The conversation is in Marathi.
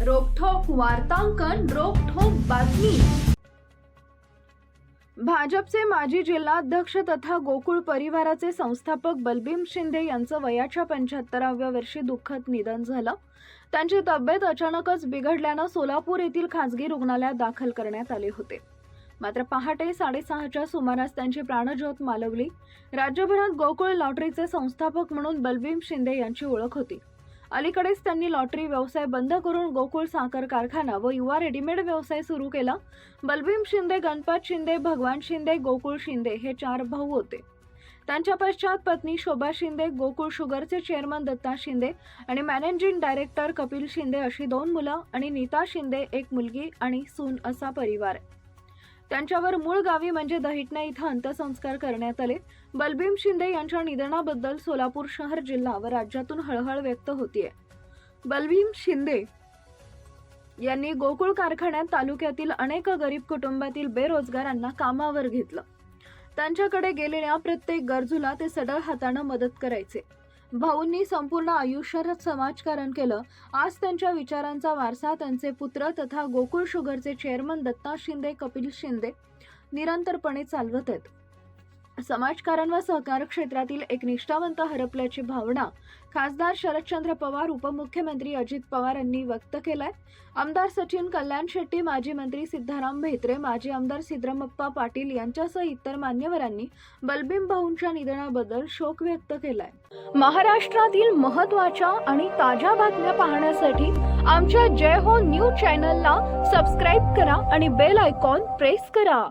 वार्तांकन रोखोक बातमी. भाजपचे माजी जिल्हाध्यक्ष तथा गोकुळ परिवाराचे संस्थापक बलबीम शिंदे यांचं वयाच्या पंच्याहत्तराव्या वर्षी दुःखद निधन झालं. त्यांची तब्येत अचानकच बिघडल्यानं सोलापूर येथील खासगी रुग्णालयात दाखल करण्यात आले होते. मात्र पहाटे साडेसहाच्या सुमारास त्यांची प्राणज्योत मालवली. राज्यभरात गोकुळ लॉटरीचे संस्थापक म्हणून बलबीम शिंदे यांची ओळख होती. अलीकडेच त्यांनी लॉटरी व्यवसाय बंद करून गोकुळ साखर कारखाना व युवा रेडीमेड व्यवसाय सुरू केला. बलभीम शिंदे गणपत शिंदे भगवान शिंदे गोकुळ शिंदे हे चार भाऊ होते. त्यांच्या पश्चात पत्नी शोभा शिंदे गोकुळ शुगरचे चेअरमन दत्ता शिंदे आणि मॅनेजिंग डायरेक्टर कपिल शिंदे अशी दोन मुलं आणि नीता शिंदे एक मुलगी आणि सून असा परिवार. आहे त्यांच्यावर मूळ गावी म्हणजे दहिटणा इथं अंत्यसंस्कार करण्यात आले. बलभीम शिंदे यांच्या निधनाबद्दल सोलापूर शहर जिल्हा व राज्यातून हळहळ व्यक्त होतीये. बलभीम शिंदे यांनी गोकुळ कारखान्यात तालुक्यातील अनेक गरीब कुटुंबातील बेरोजगारांना कामावर घेतलं. त्यांच्याकडे गेलेल्या प्रत्येक गरजूला ते सडळ हातानं मदत करायचे. भाऊंनी संपूर्ण आयुष्यात समाजकारण केलं. आज त्यांच्या विचारांचा वारसा त्यांचे पुत्र तथा गोकुळ शुगरचे चेअरमन दत्ता शिंदे कपिल शिंदे निरंतरपणे चालवत आहेत. समाजकारण व सहकार क्षेत्रातील एक निष्ठावंत हरपल्याची भावना खासदार शरदचंद्र पवार उपमुख्यमंत्री अजित पवार यांनी व्यक्त केलाय. आमदार सचिन कल्याण शेट्टी माजी मंत्री सिद्धाराम भेत्रे माजी आमदार सिद्धरामप्पा पाटील यांच्यासह इतर मान्यवरांनी बलबीम भाऊंच्या निधनाबद्दल शोक व्यक्त केलाय. महाराष्ट्रातील महत्त्वाच्या आणि ताज्या बातम्या पाहण्यासाठी आमच्या जय हो न्यूज चॅनलला सबस्क्राईब करा आणि बेल आयकॉन प्रेस करा.